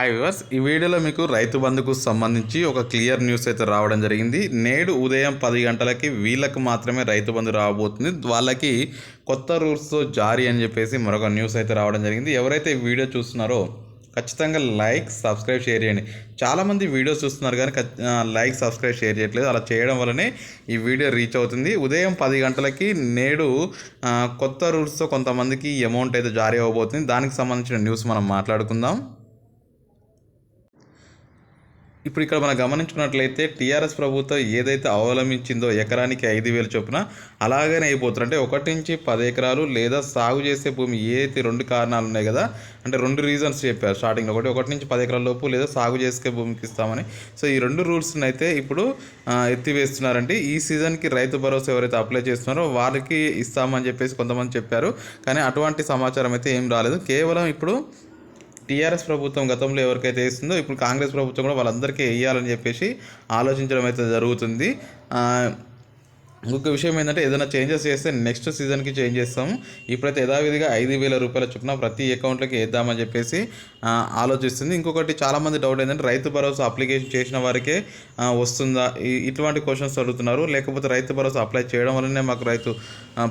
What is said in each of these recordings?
Hi viewers ఈ వీడియోలో మీకు రైతు బంధుకు సంబంధించి ఒక క్లియర్ న్యూస్ అయితే రావడం జరిగింది. నేడు ఉదయం పది గంటలకి వీళ్ళకు మాత్రమే రైతు బంధు రాబోతుంది. వాళ్ళకి కొత్త రూల్స్తో జారీ అని చెప్పేసి మరొక న్యూస్ అయితే రావడం జరిగింది. ఎవరైతే ఈ వీడియో చూస్తున్నారో ఖచ్చితంగా లైక్ సబ్స్క్రైబ్ షేర్ చేయండి. చాలామంది వీడియోస్ చూస్తున్నారు కానీ లైక్ సబ్స్క్రైబ్ షేర్ చేయట్లేదు. అలా చేయడం వల్లనే ఈ వీడియో రీచ్ అవుతుంది. ఉదయం పది గంటలకి నేడు కొత్త రూల్స్తో కొంతమందికి అమౌంట్ అయితే జారీ అవ్వబోతుంది దానికి సంబంధించిన న్యూస్ మనం మాట్లాడుకుందాం. ఇప్పుడు ఇక్కడ మనం గమనించుకున్నట్లయితే టీఆర్ఎస్ ప్రభుత్వం ఏదైతే అవలంబించిందో ఎకరానికి ఐదు వేలు చొప్పున అలాగనే అయిపోతుంది. అంటే ఒకటి నుంచి పది ఎకరాలు లేదా సాగు చేసే భూమి ఏదైతే రెండు కారణాలు ఉన్నాయి కదా అంటే రెండు రీజన్స్ చెప్పారు. స్టార్టింగ్లో ఒకటి ఒకటి నుంచి పది ఎకరాల లోపు లేదా సాగు చేసే భూమికి ఇస్తామని. సో ఈ రెండు రూల్స్ని అయితే ఇప్పుడు ఎత్తివేస్తున్నారంటే ఈ సీజన్కి రైతు భరోసా ఎవరైతే అప్లై చేస్తున్నారో వారికి ఇస్తామని చెప్పేసి కొంతమంది చెప్పారు. కానీ అటువంటి సమాచారం అయితే ఏం రాలేదు. కేవలం ఇప్పుడు టీఆర్ఎస్ ప్రభుత్వం గతంలో ఎవరికైతే వేస్తుందో ఇప్పుడు కాంగ్రెస్ ప్రభుత్వం కూడా వాళ్ళందరికీ వేయాలని చెప్పేసి ఆలోచించడం అయితే జరుగుతుంది. ఇంకొక విషయం ఏంటంటే ఏదైనా చేంజెస్ చేస్తే నెక్స్ట్ సీజన్కి చేంజ్ చేస్తాము ఇప్పుడైతే యథావిధిగా ఐదు వేల రూపాయల చొప్పున ప్రతి అకౌంట్లోకి వేద్దామని చెప్పేసి ఆలోచిస్తుంది. ఇంకొకటి చాలామంది డౌట్ ఏంటంటే రైతు భరోసా అప్లికేషన్ చేసిన వారికే వస్తుందా? ఇటువంటి క్వశ్చన్స్ అడుగుతున్నారు. లేకపోతే రైతు భరోసా అప్లై చేయడం వల్లనే మాకు రైతు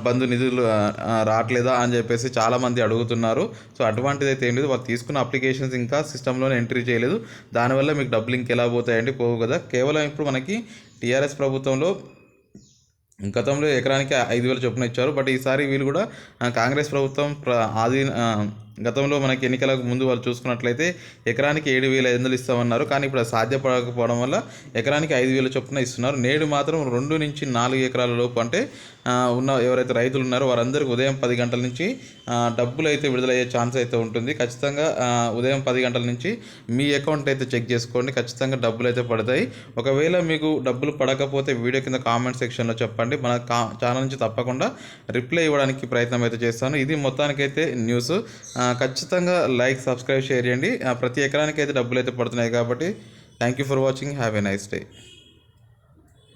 బంధు నిధులు రావట్లేదా అని చెప్పేసి చాలామంది అడుగుతున్నారు. సో అటువంటిది అయితే ఏం లేదు. వాళ్ళు తీసుకున్న అప్లికేషన్స్ ఇంకా సిస్టంలోనే ఎంట్రీ చేయలేదు. దానివల్ల మీకు డబ్బులు ఇంకెలా పోతాయండి? పోవు కదా. కేవలం ఇప్పుడు మనకి టీఆర్ఎస్ ప్రభుత్వంలో గతంలో ఎకరానికి ఐదు వేలు చొప్పున ఇచ్చారు. బట్ ఈసారి వీళ్ళు కూడా కాంగ్రెస్ ప్రభుత్వం ప్ర ఆధీన గతంలో మనకి ఎన్నికలకు ముందు వాళ్ళు చూసుకున్నట్లయితే ఎకరానికి ఏడు వేల ఐదు వందలు ఇస్తామన్నారు. కానీ ఇప్పుడు అది సాధ్యపడకపోవడం వల్ల ఎకరానికి ఐదు వేల చొప్పున ఇస్తున్నారు. నేడు మాత్రం రెండు నుంచి నాలుగు ఎకరాల లోపు అంటే ఉన్న ఎవరైతే రైతులు ఉన్నారో వారందరికీ ఉదయం పది గంటల నుంచి డబ్బులు అయితే విడుదలయ్యే ఛాన్స్ అయితే ఉంటుంది. ఖచ్చితంగా ఉదయం పది గంటల నుంచి మీ అకౌంట్ అయితే చెక్ చేసుకోండి. ఖచ్చితంగా డబ్బులు అయితే పడతాయి. ఒకవేళ మీకు డబ్బులు పడకపోతే వీడియో కింద కామెంట్ సెక్షన్లో చెప్పండి. మన కా ఛానల్ నుంచి తప్పకుండా రిప్లై ఇవ్వడానికి ప్రయత్నం అయితే చేస్తాను. ఇది మొత్తానికైతే న్యూస్. ఖచ్చితంగా లైక్ సబ్స్క్రైబ్ షేర్ చేయండి. ప్రతి ఎకరానికి అయితే డబ్బులు అయితే పడుతున్నాయి కాబట్టి thank you for watching. Have a nice day.